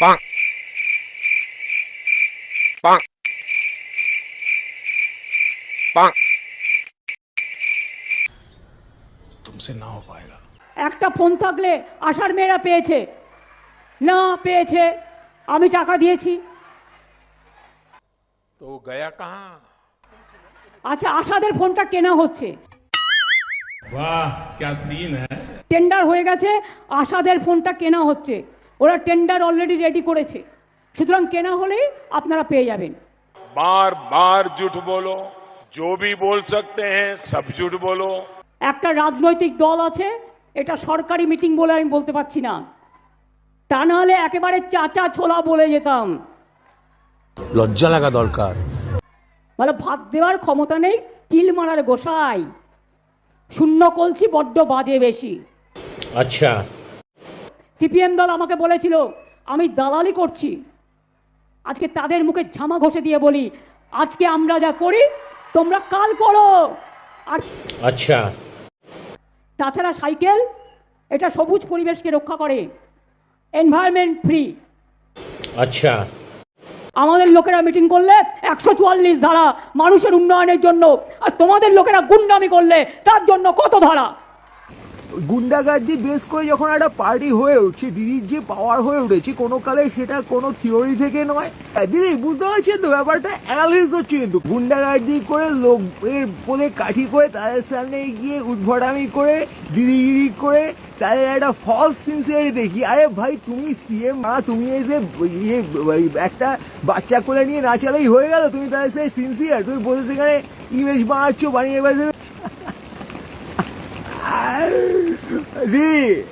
Bonk. Bonk. Bonk. तुमसे ना हो पाएगा একটা ফোন থাকলে আশার মেয়েরা পেয়েছে না পেয়েছে আমি টাকা দিয়েছি तो वो गया कहाँ আচ্ছা আশাদের ফোনটা কেনা হচ্ছে वाह क्या सीन है টেন্ডার হয়ে গেছে আশাদের ফোনটা কেনা হচ্ছে ওরা টেন্ডার অলরেডি রেডি করেছে সুতরাং কেনা হলেই আপনারা পেয়ে যাবেন बार बार झूठ बोलो जो भी बोल सकते हैं सब झूठ बोलो একটা রাজনৈতিক দল আছে এটা সরকারি মিটিং বলে আমি বলতে পারছি না তা নাহলে একেবারে চাচা ছোলা বলে যেতাম লজ্জা লাগা দরকার মানে ভাত দেওয়ার ক্ষমতা নেই কিল মারার গোসাই শূন্য কলসি বড্ড বাজে বেশি अच्छा সিপিএম দল আমাকে বলেছিল আমি দালালি করছি। আজকে তাদের মুখে ঝামা ঘষে দিয়ে বলি আজকে আমরা যা করি তোমরা কাল করো। আর আচ্ছা। তাছাড়া সাইকেল এটা সবুজ পরিবেশকে রক্ষা করে। Environment free. আচ্ছা। আমাদের লোকেরা মিটিং করলে একশো চুয়াল্লিশ ধারা মানুষের উন্নয়নের জন্য আর তোমাদের লোকেরা গুন্ডামি করলে তার জন্য কত ধারা? গুন্ডাগার্দি বেস করে যখন একটা পার্টি হয়ে উঠছে, দিদির যে পাওয়ার হয়ে উঠেছে, কোনো কালে সেটা কোনো থিওরি থেকে নয়। দিদি, বুঝতে পারছেন তো ব্যাপারটা? অ্যানালিস হচ্ছে কিন্তু। গুন্ডাগার্দি করে লোকের পদে কাঠি করে তাদের সামনে গিয়ে উদ্ভটামি করে, দিদিগিরি করে তাদের একটা ফলস সিনসিয়ারি দেখি। আরে ভাই, তুমি সিএম মা তুমি এই যে ইয়ে একটা বাচ্চা কোলে নিয়ে না চালাই হয়ে গেল, তুমি তাদের সাথে সিনসিয়ার তুমি বসে সেখানে ইমেজ বানাচ্ছ, বানিয়ে বানিয়ে the